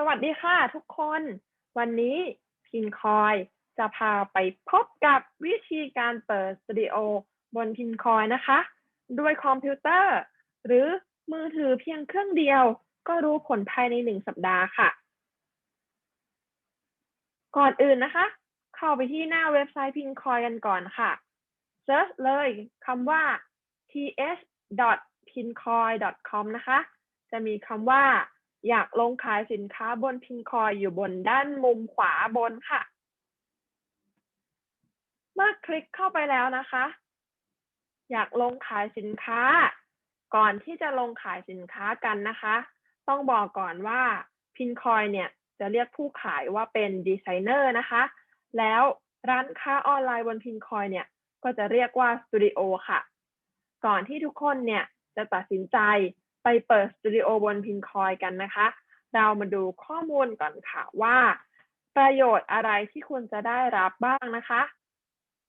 สวัสดีค่ะทุกคน วันนี้พินคอยจะพาไปพบกับวิธีการเปิดสตูดิโอบนพินคอยนะคะ ด้วยคอมพิวเตอร์ หรือมือถือเพียงเครื่องเดียว ก็รู้ผลภายในหนึ่งสัปดาห์ค่ะ ก่อนอื่นนะคะ เข้าไปที่หน้าเว็บไซต์พินคอยกันก่อนค่ะเซิร์ชเลยคำว่า ts.pincoin.com นะคะ จะมีคำว่า อยากลงขายสินค้าบนพินคอยอยู่บนด้านมุมขวาบนค่ะ เมื่อคลิกเข้าไปแล้วนะคะ อยากลงขายสินค้า ก่อนที่จะลงขายสินค้ากันนะคะ ต้องบอกก่อนว่าพินคอยเนี่ยจะเรียกผู้ขายว่าเป็นดีไซเนอร์นะคะ แล้วร้านค้าออนไลน์บนพินคอยเนี่ย ก็จะเรียกว่าสตูดิโอค่ะ ก่อนที่ทุกคนเนี่ยจะตัดสินใจ ไปเปิดสตูดิโอบนพินคอยกันนะคะ เรามาดูข้อมูลก่อนค่ะว่า ประโยชน์อะไรที่คุณจะได้รับบ้างนะคะ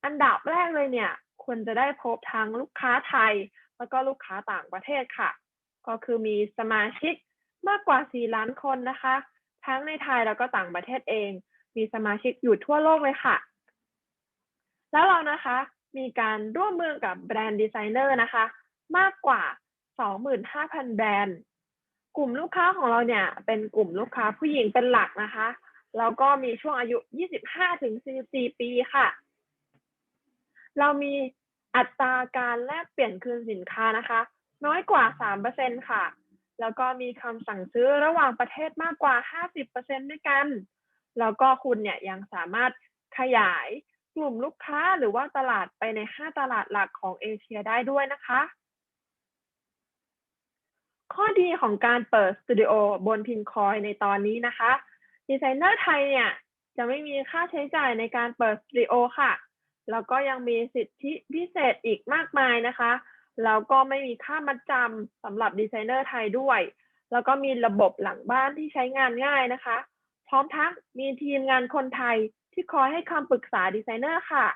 อันดับแรกเลยเนี่ย คุณจะได้พบทั้งลูกค้าไทย แล้วก็ลูกค้าต่างประเทศค่ะ ก็คือมีสมาชิกมากกว่า 4 ล้านคนนะคะ ทั้งในไทยแล้วก็ต่างประเทศเอง มีสมาชิกอยู่ทั่วโลกเลยค่ะ แล้วเรานะคะมีการร่วมมือกับแบรนด์ดีไซเนอร์นะคะ มากกว่า 25,000 แบรนด์ กลุ่มลูกค้าของเราเนี่ย เป็นกลุ่มลูกค้าผู้หญิงเป็นหลักนะคะ แล้วก็มีช่วงอายุ 25-44 ปีค่ะ เรามีอัตราการแลกเปลี่ยนคืนสินค้านะคะ น้อยกว่า 3%ค่ะ แล้วก็มีคำสั่งซื้อระหว่างประเทศมากกว่า 50%ด้วยกัน แล้วก็คุณเนี่ยยังสามารถขยายกลุ่มลูกค้าหรือว่าตลาดไปใน 5 ตลาดหลักของเอเชียได้ด้วยนะคะ ข้อดีของการเปิดสตูดิโอบนพินคอยในตอนนี้นะคะ ดีไซเนอร์ไทยเนี่ย จะไม่มีค่าใช้จ่ายในการเปิดสตูดิโอค่ะ แล้วก็ยังมีสิทธิพิเศษอีกมากมายนะคะ แล้วก็ไม่มีค่ามัดจำสำหรับดีไซเนอร์ไทยด้วย แล้วก็มีระบบหลังบ้านที่ใช้งานง่ายนะคะ พร้อมทั้งมีทีมงานคนไทยที่คอยให้คำปรึกษาดีไซเนอร์ค่ะ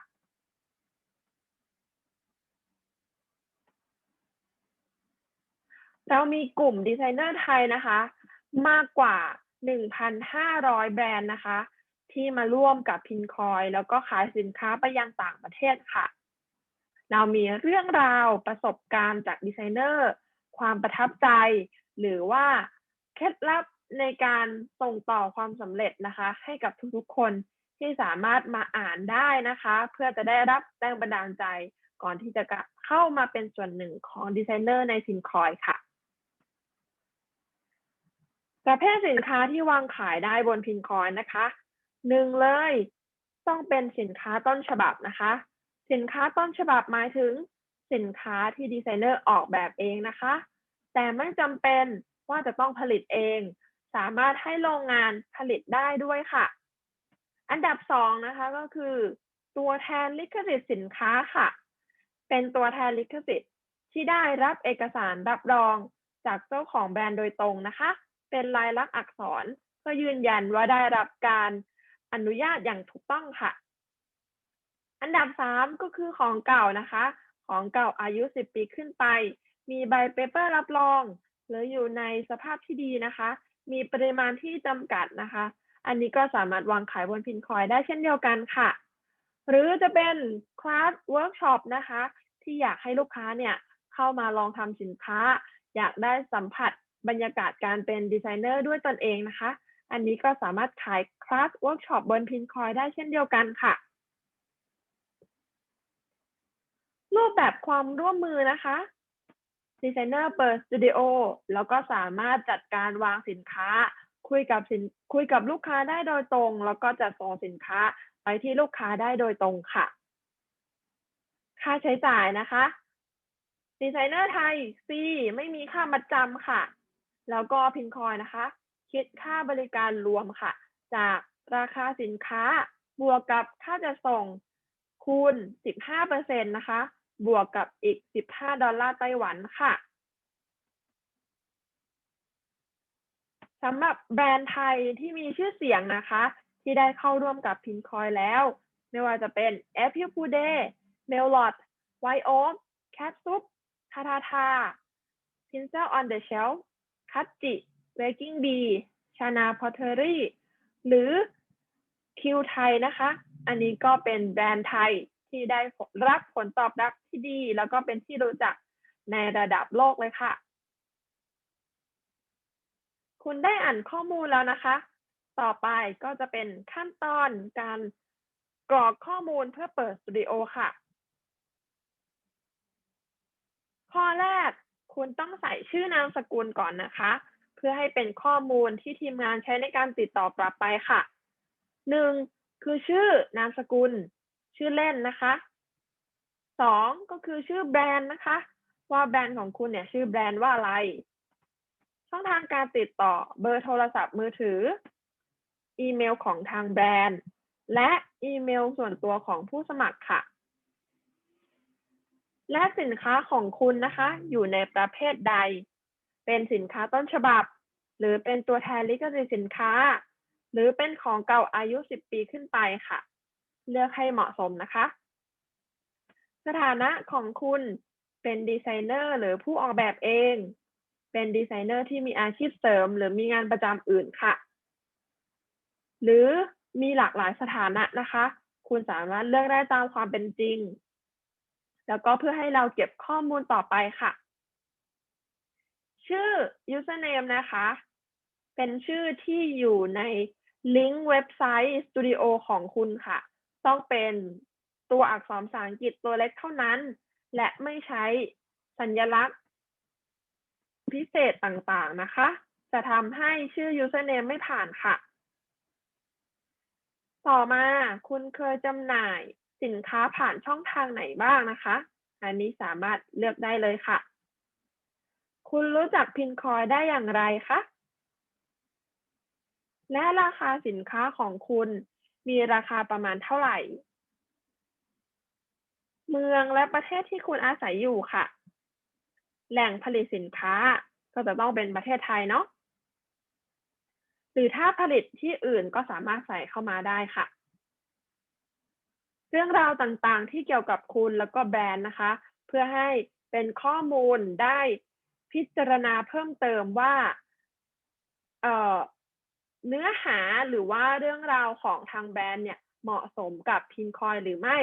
เรามีกลุ่มดีไซเนอร์ไทยนะคะ มากกว่า 1,500 แบรนด์นะคะ ที่มาร่วมกับพินคอยแล้วก็ขายสินค้าไปยังต่างประเทศค่ะ เรามีเรื่องราวประสบการณ์จากดีไซเนอร์ ความประทับใจ หรือว่าเคล็ดลับในการส่งต่อความสำเร็จนะคะ ให้กับทุกๆคนที่สามารถมาอ่านได้นะคะ เพื่อจะได้รับแรงบันดาลใจก่อนที่จะเข้ามาเป็นส่วนหนึ่งของดีไซเนอร์ในพินคอยค่ะ ประเภทสินค้าที่วางขายได้บนพินคอยนะคะหนึ่งเลย ต้องเป็นสินค้าต้นฉบับนะคะ สินค้าต้นฉบับหมายถึงสินค้าที่ดีไซเนอร์ออกแบบเองนะคะ แต่ไม่จำเป็นว่าจะต้องผลิตเอง สามารถให้โรงงานผลิตได้ด้วยค่ะ อันดับสองนะคะก็คือ ตัวแทนลิขสิทธิ์สินค้าค่ะ เป็นตัวแทนลิขสิทธิ์ที่ได้รับเอกสารรับรองจากเจ้าของแบรนด์โดยตรงนะคะ เป็นลายลักษณ์อักษร เพื่อยืนยันว่าได้รับการอนุญาตอย่างถูกต้องค่ะ อันดับสามก็คือของเก่านะคะ ของเก่าอายุสิบปีขึ้นไป มีใบเปเปอร์รับรอง หรืออยู่ในสภาพที่ดีนะคะ มีปริมาณที่จำกัดนะคะ อันนี้ก็สามารถวางขายบนพินคอยได้เช่นเดียวกันค่ะ หรือจะเป็นคลาสเวิร์กช็อปนะคะ ที่อยากให้ลูกค้าเนี่ยเข้ามาลองทำสินค้า อยากได้สัมผัส บรรยากาศการเป็นดีไซเนอร์ด้วยตนเองนะคะ อันนี้ก็สามารถขายคลาสเวิร์กช็อปบนพินคอยได้เช่นเดียวกันค่ะ รูปแบบความร่วมมือนะคะดีไซเนอร์เปิดสตูดิโอแล้วก็สามารถจัดการวางสินค้า คุยกับสินคุยกับลูกค้าได้โดยตรง แล้วก็จัดส่งสินค้าไปที่ลูกค้าได้โดยตรงค่ะ ค่าใช้จ่ายนะคะดีไซเนอร์ไทยฟรีไม่มีค่ามัดจำค่ะ แล้วก็พินคอยนะคะ คิดค่าบริการรวมค่ะ จากราคาสินค้า บวกกับค่าจะส่งคูณ 15%นะคะ บวกกับอีก 15 ดอลลาร์ไต้หวันค่ะสำหรับแบรนด์ไทยที่มีชื่อเสียงนะคะ ที่ได้เข้าร่วมกับพินคอยแล้ว ไม่ว่าจะเป็น a p p l e p u d e m e l o t White Oak Cat Soup ทาทาทา Pinsel on the Shelf คัตจิ Waking Bee ชานาพอเทอรี่ หรือคิวไทยนะคะ อันนี้ก็เป็นแบรนด์ไทยที่ได้รับผลตอบรับที่ดี แล้วก็เป็นที่รู้จักในระดับโลกเลยค่ะ คุณได้อ่านข้อมูลแล้วนะคะ ต่อไปก็จะเป็นขั้นตอนการกรอกข้อมูลเพื่อเปิดสตูดิโอค่ะ ข้อแรก คุณต้องใส่ชื่อนามสกุลก่อนนะคะ เพื่อให้เป็นข้อมูลที่ทีมงานใช้ในการติดต่อกลับไปค่ะหนึ่งคือชื่อนามสกุล ชื่อเล่นนะคะสองก็คือชื่อแบรนด์นะคะ ว่าแบรนด์ของคุณเนี่ยชื่อแบรนด์ว่าอะไร ช่องทางการติดต่อเบอร์โทรศัพท์มือถือ อีเมลของทางแบรนด์ และอีเมลส่วนตัวของผู้สมัครค่ะ และสินค้าของคุณนะคะ อยู่ในประเภทใด เป็นสินค้าต้นฉบับ หรือเป็นตัวแทนลิขสิทธิ์สินค้า หรือเป็นของเก่าอายุ 10 ปีขึ้นไปค่ะ เลือกให้เหมาะสมนะคะ สถานะของคุณเป็นดีไซเนอร์หรือผู้ออกแบบเอง เป็นดีไซเนอร์ที่มีอาชีพเสริม หรือมีงานประจำอื่นค่ะ หรือมีหลากหลายสถานะนะคะ คุณสามารถเลือกได้ตามความเป็นจริง แล้วก็เพื่อให้เราเก็บข้อมูลต่อไปค่ะ ชื่อ username นะคะ เป็นชื่อที่อยู่ในลิงก์เว็บไซต์สตูดิโอของคุณค่ะ ต้องเป็นตัวอักษรภาษาอังกฤษตัวเล็กเท่านั้น และไม่ใช้สัญลักษณ์ พิเศษต่างๆนะคะ จะทำให้ชื่อ username ไม่ผ่านค่ะ ต่อมาคุณเคยจำหน่าย สินค้าผ่านช่องทางไหนบ้างนะคะ อันนี้สามารถเลือกได้เลยค่ะ คุณรู้จักพินคอยได้อย่างไรคะ และราคาสินค้าของคุณมีราคาประมาณเท่าไหร่ เมืองและประเทศที่คุณอาศัยอยู่ค่ะ แหล่งผลิตสินค้าก็จะต้องเป็นประเทศไทยเนาะหรือถ้าผลิตที่อื่นก็สามารถใส่เข้ามาได้ค่ะ เรื่องราวต่างๆ ที่เกี่ยวกับคุณแล้วก็แบรนด์นะคะ เพื่อให้เป็นข้อมูลได้พิจารณาเพิ่มเติมว่าเเนื้อหาหรือว่าเรื่องราวของทางแบรนด์เนี่ยเหมาะสมกับพินคอยหรือไม่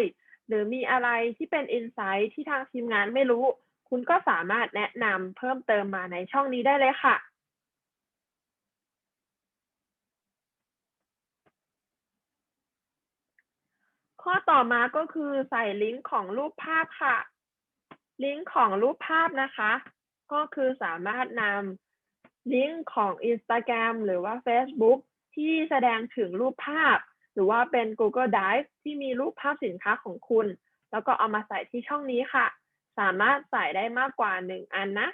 หรือมีอะไรที่เป็นอินไซต์ที่ทางทีมงานไม่รู้ คุณก็สามารถแนะนำเพิ่มเติมมาในช่องนี้ได้เลยค่ะ ข้อต่อมาก็คือใส่ลิงก์ของรูปภาพค่ะ ลิงก์ของรูปภาพนะคะ ก็คือสามารถนำลิงก์ของ Instagram หรือว่า Facebook ที่แสดงถึงรูปภาพ หรือว่าเป็น Google Drive ที่มีรูปภาพสินค้าของคุณ แล้วก็เอามาใส่ที่ช่องนี้ค่ะ สามารถใส่ได้มากกว่าหนึ่งอันนะ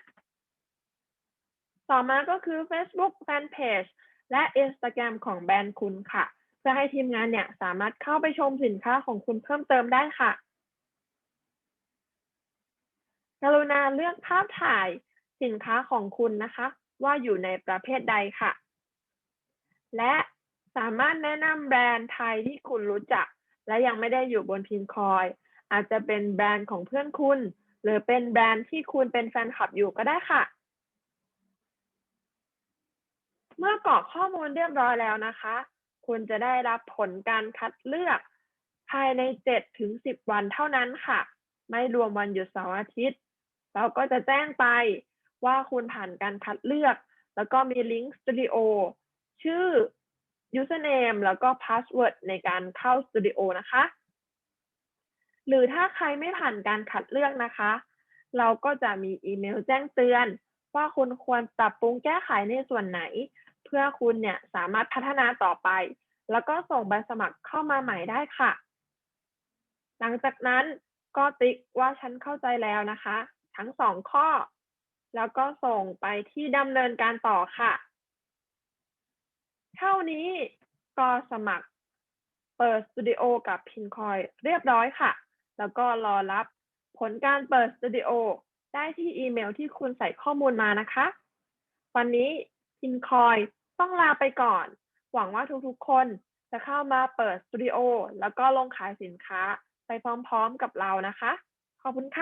ต่อมาก็คือ Facebook Fanpage และ Instagram ของแบรนด์คุณค่ะ พื่อให้ทีมงานเนี่ยสามารถเข้าไปชมสินค้าของคุณเพิ่มเติมได้ค่ะ กรุณาเลือกภาพถ่ายสินค้าของคุณนะคะ ว่าอยู่ในประเภทใดค่ะ และสามารถแนะนำแบรนด์ไทยที่คุณรู้จัก และยังไม่ได้อยู่บนพินคอยอาจจะเป็นแบรนด์ของเพื่อนคุณ หรือเป็นแบรนด์ที่คุณเป็นแฟนคลับอยู่ก็ได้ค่ะ เมื่อกรอกข้อมูลเรียบร้อยแล้วนะคะ คุณจะได้รับผลการคัดเลือก ภายใน7ถึง10 วันเท่านั้นค่ะ ไม่รวมวันหยุดเสาร์อาทิตย์ เราก็จะแจ้งไปว่าคุณผ่านการคัดเลือก แล้วก็มีลิงก์สตูดิโอชื่อ username แล้วก็ password ในการเข้าสตูดิโอนะคะ หรือถ้าใครไม่ผ่านการคัดเลือกนะคะ เราก็จะมีอีเมลแจ้งเตือน ว่าคุณควรปรับปรุงแก้ไขในส่วนไหน เพื่อคุณเนี่ยสามารถพัฒนาต่อไป แล้วก็ส่งใบสมัครเข้ามาใหม่ได้ค่ะ หลังจากนั้นก็ติ๊กว่าฉันเข้าใจแล้วนะคะ ทั้งสองข้อ แล้วก็ส่งไปที่ดำเนินการต่อค่ะ เท่านี้ก็สมัครเปิดสตูดิโอกับพินคอยเรียบร้อยค่ะ แล้วก็รอรับผลการเปิดสตูดิโอได้ที่อีเมลที่คุณใส่ข้อมูลมานะคะ วันนี้พินคอย ต้องลาไปก่อน หวังว่าทุกๆ คนจะเข้ามาเปิดสตูดิโอ แล้วก็ลงขายสินค้าไปพร้อมๆกับเรานะคะ ขอบคุณค่ะ